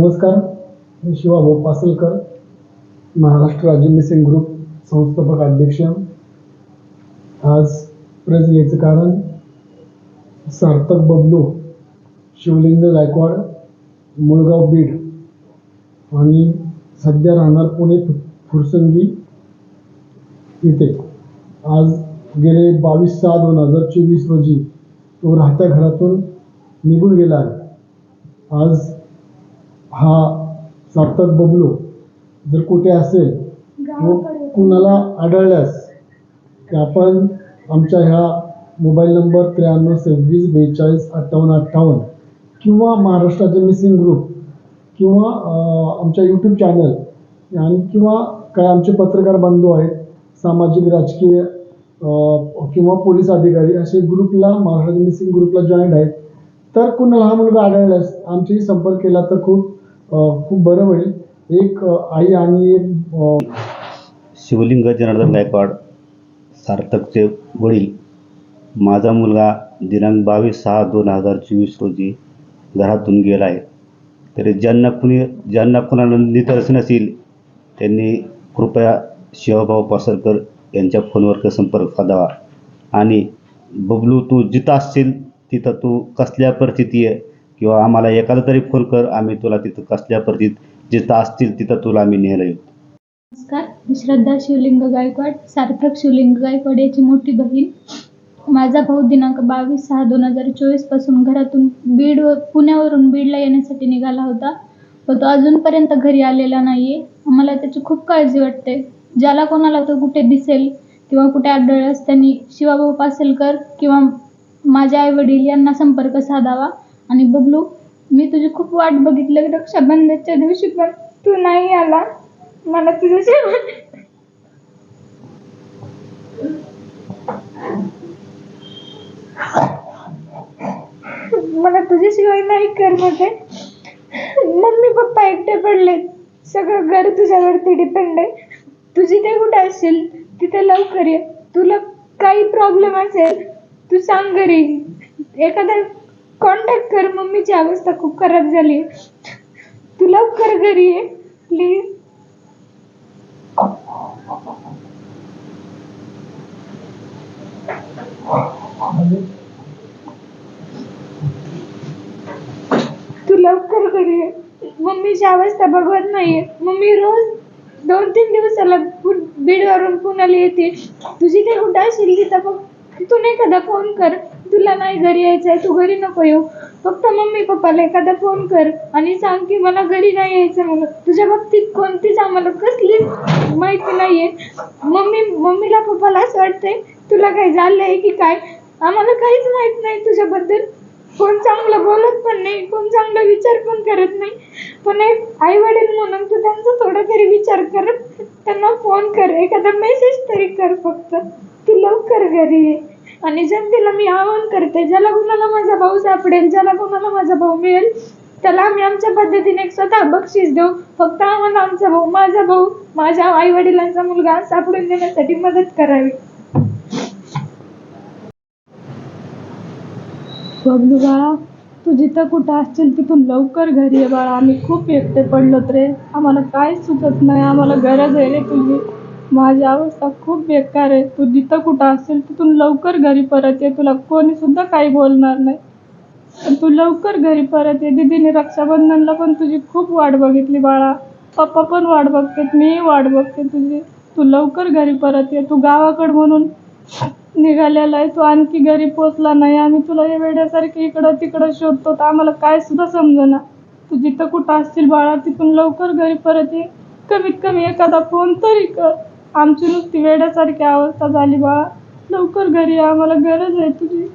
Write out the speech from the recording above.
नमस्कार मी शिवाभाऊ पासलकर महाराष्ट्र राज्य missing group संस्थापक अध्यक्ष. आज प्रेस यायचं कारण सार्थक बबलू शिवलिंग गायकवाड मुळगाव बीड आणि सध्या राहणार पुणे फुरसंगी इथे. आज गेले बावीस सहा दोन हजार चोवीस रोजी तो राहत्या घरातून निघून गेला आहे. आज हा सार्थक बबलू जर कुठे असेल व कुणाला आढळल्यास की आपण आमच्या ह्या मोबाईल नंबर त्र्याण्णव सव्वीस बेचाळीस अठ्ठावन्न अठ्ठावन्न किंवा महाराष्ट्राचे मिसिंग ग्रुप किंवा आमच्या यूट्यूब चॅनल आणि किंवा काय आमचे पत्रकार बंधू आहेत सामाजिक राजकीय किंवा पोलीस अधिकारी असे ग्रुपला महाराष्ट्र मिसिंग ग्रुपला जॉईंट आहेत तर कुणाला हा मुलगा आढळल्यास आमच्याशी संपर्क केला तर खूप खूप बरं होईल. एक आई आणि एक शिवलिंग जनार्दन गायकवाड सार्थकचे वडील. माझा मुलगा दिनांक बावीस सहा दोन हजार चोवीस रोजी घरातून गेला आहे. तरी ज्यांना कुणी ज्यांना कुणाला निदर्शन असेल त्यांनी कृपया शिवभाऊ पासरकर यांच्या फोनवर संपर्क साधावा. आणि बबलू तू जिथं असशील तिथं तू कसल्या परिस्थिती आहे? किंवा आम्हाला एखादा तरी फोन कर आम्ही तुला तिथं कसल्या परिस्थितीत जिथं असतील तिथं तुला आम्ही न्यायला येऊ. नमस्कार मी श्रद्धा शिवलिंग गायकवाड सार्थक शिवलिंग गायकवाड याची मोठी बहीण. माझा भाऊ दिनांक बावीस सहा दोन हजार चोवीसपासून घरातून बीड पुण्यावरून बीडला येण्यासाठी निघाला होता. व तो अजूनपर्यंत घरी आलेला नाहीये. आम्हाला त्याची खूप काळजी वाटते. ज्याला कोणाला तो कुठे दिसेल किंवा कुठे आढळल्यास त्यांनी शिवाभाऊ पासलकर किंवा माझे आई वडील यांना संपर्क साधावा. आणि बबलू मी तुझी खूप वाट बघितली रक्षाबंधनच्या दिवशी पण तू नाही आला. मला तुझ्याशिवाय मला तुझ्याशिवाय नाही करमत आहे. मम्मी पप्पा एकटे पडले. सगळं घर तुझ्यावरती डिपेंड आहे. तू जिथे कुठे असेल तिथे लवकर ये. तुला काही प्रॉब्लेम असेल तू सांग घरी. एखादा कॉन्टॅक्ट कर मम्मीची अवस्था खूप खराब झाली. तू लवकर घरी ये प्लीज तू लवकर घरी ये. मम्मीची अवस्था बघवत नाहीये. मम्मी रोज दोन तीन दिवसाला पु- बीडवरून पुण्याला येते. तुझी काही कुठं असेल तिथं बघ. नाही एखादा फोन कर. तुला नाही घरी यायचं आहे तू घरी नको येऊ. फक्त मम्मी पप्पाला एखादा फोन कर आणि सांग की मला घरी नाही यायचं म्हणून. तुझ्या बाबतीत कोणतीच आम्हाला कसली माहिती नाही आहे मम्मी मम्मीला पप्पाला असं वाटतंय तुला काही झालं आहे की काय? आम्हाला काहीच माहीत नाही तुझ्याबद्दल. कोण चांगलं बोलत पण नाही कोण चांगला विचार पण करत नाही. पण एक आई वडील म्हणून तू त्यांचा थोडा तरी विचार कर त्यांना फोन कर एखादा मेसेज तरी कर फक्त. तू लवकर घरी ये. आणि जनतेला मी आवाहन करते ज्याला कोणाला माझा भाऊ सापडेल ज्याला कोणाला माझा भाऊ मिळेल त्याला आम्ही आमच्या पद्धतीने स्वतः बक्षीस देऊ. फक्त आम्हाला आमचा भाऊ माझा भाऊ माझ्या आई वडिलांचा मुलगा सापडून देण्यासाठी मदत करावी. बबलू बाळा तू जिथं कुठं असशील तिथून लवकर घरी ये बाळा आम्ही खूप एकटे पडलोत रे. आम्हाला काय सुचत नाही. आम्हाला गरज आहे रे तुझी. माझी अवस्था खूप बेकार आहे. तू जिथं कुठं असशील तिथून लवकर घरी परत ये. तुला कोणीसुद्धा काही बोलणार नाही. पण तू लवकर घरी परत ये. दीदीने रक्षाबंधनला पण तुझी खूप वाट बघितली बाळा. पप्पा पण वाट बघतात. मी वाट बघते तुझी. तू लवकर घरी परत ये. तू गावाकडं म्हणून निघालेला आहे. तू आणखी घरी पोचला नाही. आम्ही तुला हे वेड्यासारखी इकडं तिकडं शोधतो. तर आम्हाला काय सुद्धा समजेना. तू जिथं कुठं असतील बाळा तिथून लवकर घरी परत ये. कमीत कमी एखादा फोन तरी कर. आमची नुसती वेड्यासारखी अवस्था झाली बा. लवकर घरी आम्हाला गरज आहे तुझी.